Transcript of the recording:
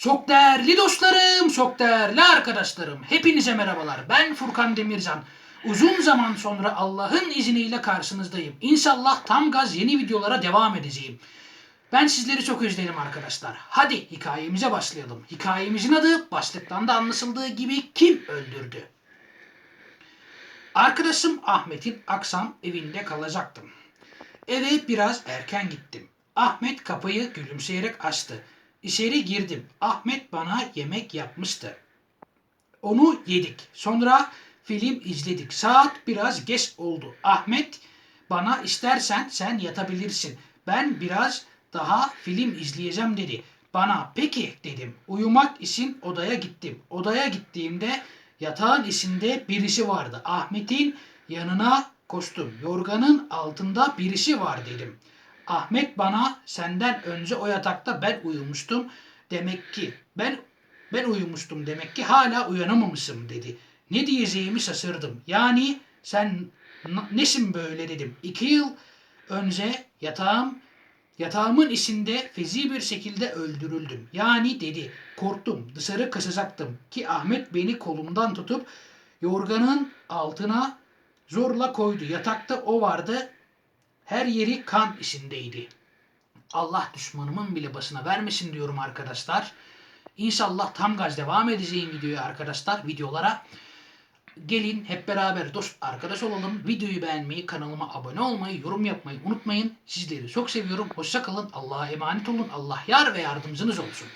Çok değerli dostlarım, çok değerli arkadaşlarım. Hepinize merhabalar. Ben Furkan Demircan. Uzun zaman sonra Allah'ın izniyle karşınızdayım. İnşallah tam gaz yeni videolara devam edeceğim. Ben sizleri çok özledim arkadaşlar. Hadi hikayemize başlayalım. Hikayemizin adı başlıktan da anlaşıldığı gibi kim öldürdü? Arkadaşım Ahmet'in akşam evinde kalacaktım. Eve biraz erken gittim. Ahmet kapıyı gülümseyerek açtı. İçeri girdim. Ahmet bana yemek yapmıştı. Onu yedik. Sonra film izledik. Saat biraz geç oldu. Ahmet bana istersen sen yatabilirsin. Ben biraz daha film izleyeceğim dedi. Bana peki dedim. Uyumak için odaya gittim. Odaya gittiğimde yatağın içinde birisi vardı. Ahmet'in yanına koştum. Yorganın altında birisi var dedim. Ahmet bana senden önce o yatakta ben uyumuştum. Demek ki ben ben uyumuştum demek ki hala uyanamamışım dedi. Ne diyeceğimi şaşırdım. Yani sen nesin böyle dedim. İki yıl önce yatağım yatağımın içinde fezi bir şekilde öldürüldüm. Yani dedi. Korktum. Dışarı kaçacaktım ki Ahmet beni kolumdan tutup yorganın altına zorla koydu. Yatakta o vardı. Her yeri kan içindeydi. Allah düşmanımın bile başına vermesin diyorum arkadaşlar. İnşallah tam gaz devam edeceğim videoya arkadaşlar, videolara. Gelin hep beraber dost arkadaş olalım. Videoyu beğenmeyi, kanalıma abone olmayı, yorum yapmayı unutmayın. Sizleri çok seviyorum. Hoşça kalın. Allah'a emanet olun. Allah yar ve yardımcınız olsun.